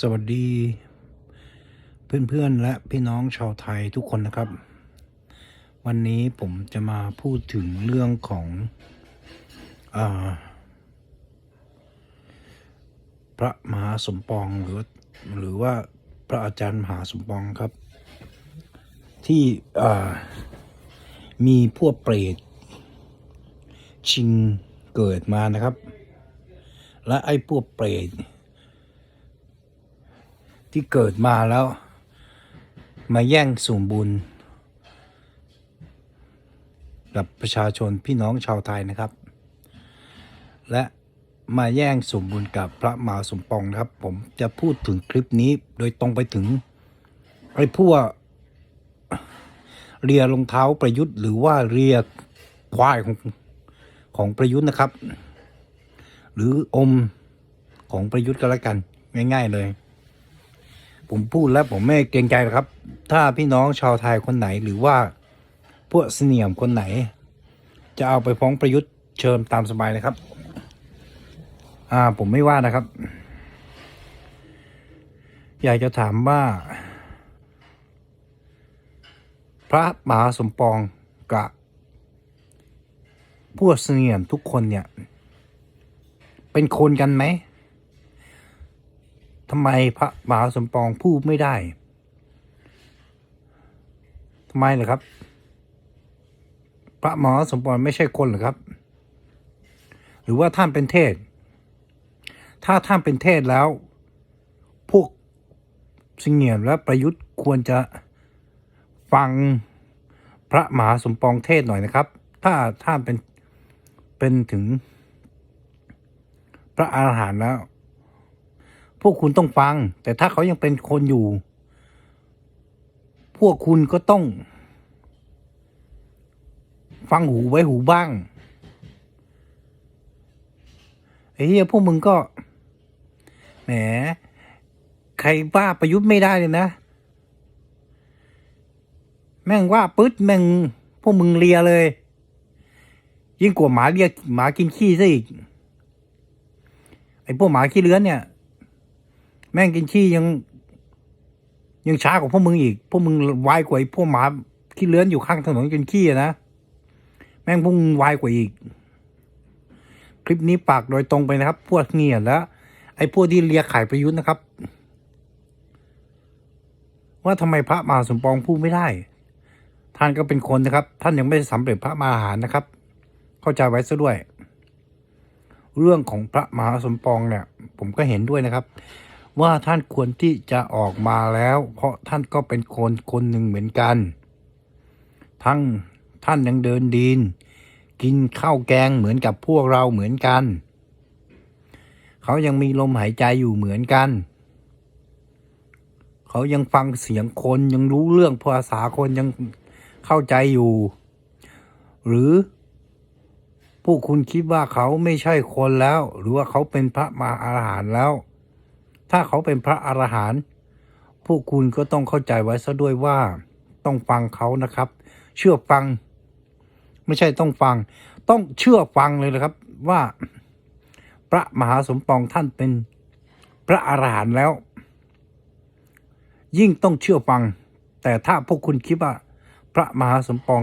สวัสดี เพื่อนๆและพี่น้องชาวไทยทุกคนนะครับ วันนี้ผมจะมาพูดถึงเรื่องของอพระมหาสมปองหรือหรือว่าพระอาจารย์มหาสมปองครับ ที่มีพวกเปรตชิงเกิดมานะครับ และไอ้พวกเปรต ที่เกิดมาแล้ว มาแย่งส่วนบุญ กับประชาชนพี่น้องชาวไทยนะครับ และมาแย่งสมบุญกับพระมหาสมปองนะครับ ผมจะพูดถึงคลิปนี้โดยตรงไปถึงไอ้พวกเรียรองเท้าประยุทธ์ หรือว่าเรียควายของของประยุทธ์นะครับ หรืออมของประยุทธ์ก็แล้วกันง่าย ๆ เลย ผมพูดแล้วผมไม่เกรงใจหรอกครับ ถ้าพี่น้องชาวไทยคนไหนหรือว่าพวกเสนียมคนไหน จะเอาไปฟ้องประยุทธ์เชิญตามสบายเลยครับ อ่าผมไม่ว่านะครับ อยากจะถามว่า พระมหาสมปองกับพวกเสนียมทุกคนเนี่ย เป็นคนกันไหม ทำไมพระมหาสมปองพูดไม่ได้ทำไมเหรอครับ พระมหาสมปองไม่ใช่คนเหรอครับ หรือว่าท่านเป็นเทศ ถ้าท่านเป็นเทศแล้ว พวกสิงเงียมและประยุทธ์ควรจะฟังพระมหาสมปองเทศหน่อยนะครับ ถ้าท่านเป็นเป็นถึงพระอาหารหันต์แล้ว พวกคุณต้องฟัง แต่ถ้าเขายังเป็นคนอยู่ พวกคุณก็ต้อง ฟังหูไว้หูบ้างไอ้เหี้ยพวกมึงก็ แหม ใครว่าประยุทธ์ไม่ได้เลยนะ แม่งว่าปึ๊ดแม่งพวกมึงเลียเลย ยิ่งกว่าหมาเลียหมากินขี้ซะอีกไอ้พวกหมาขี้เลื้อนเนี่ย แม่งกินขี้ยัง ยังช้ากว่าพวกมึงอีก พวกมึงไวกว่าไอ้พวกหมาขี้เลื้อนอยู่ข้างถนนกินขี้อะนะ แม่งพวกมึงไวกว่าอีก คลิปนี้ปากโดยตรงไปนะครับ พวกเงียแล้ว ไอ้พวกที่เลียขายประยุทธ์นะครับ ว่าทำไมพระมหาสมปองพูดไม่ได้ ท่านก็เป็นคนนะครับ ท่านยังไม่ได้สำเร็จพระมหาหารนะครับ เข้าใจไว้ซะด้วยเรื่องของพระมหาสมปองเนี่ย ผมก็เห็นด้วยนะครับ ว่าท่านควรที่จะออกมาแล้ว เพราะท่านก็เป็นคนคนหนึ่งเหมือนกัน ทั้งท่านยังเดินดิน กินข้าวแกงเหมือนกับพวกเราเหมือนกัน เขายังมีลมหายใจอยู่เหมือนกัน เขายังฟังเสียงคนยังรู้เรื่องภาษาคนยังเข้าใจอยู่ หรือพวกคุณคิดว่าเขาไม่ใช่คนแล้ว หรือว่าเขาเป็นพระมาอรหันต์แล้ว ถ้าเขาเป็นพระอรหันต์พวกคุณก็ต้องเข้าใจไว้ซะด้วยว่าต้องฟังเขานะครับ เชื่อฟัง ไม่ใช่ต้องฟัง ต้องเชื่อฟังเลยนะครับว่าพระมหาสมปองท่านเป็นพระอรหันต์แล้ว ยิ่งต้องเชื่อฟัง แต่ถ้าพวกคุณคิดว่า พระมหาสมปอง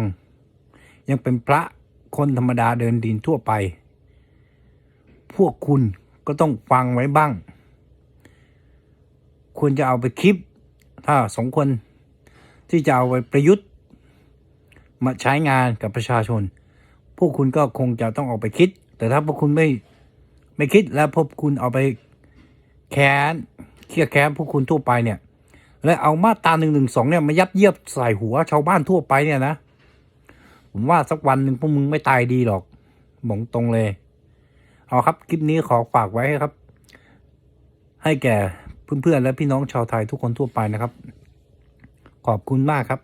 ยังเป็นพระคนธรรมดาเดินดินทั่วไป พวกคุณก็ต้องฟังไว้บ้าง ควรจะเอาไปคลิป ถ้าสองคนที่จะเอาไปประยุทธ์ มาใช้งานกับประชาชน พวกคุณก็คงจะต้องเอาไปคิด แต่ถ้าพวกคุณไม่ไม่คิดแล้วพวกคุณเอาไปแค้นเครียดแค้นพวกคุณทั่วไปเนี่ย และเอามาตราหนึ่งหนึ่งสองเนี่ยมายัดเยียบใส่หัวชาวบ้านทั่วไปเนี่ยนะผมว่าสักวันหนึ่งพวกมึงไม่ตายดีหรอกบอกตรงเลย เอาครับ คลิปนี้ขอฝากไว้ครับ ให้แก่ เพื่อนๆและพี่น้องชาวไทยทุกคนทั่วไปนะครับ ขอบคุณมากครับ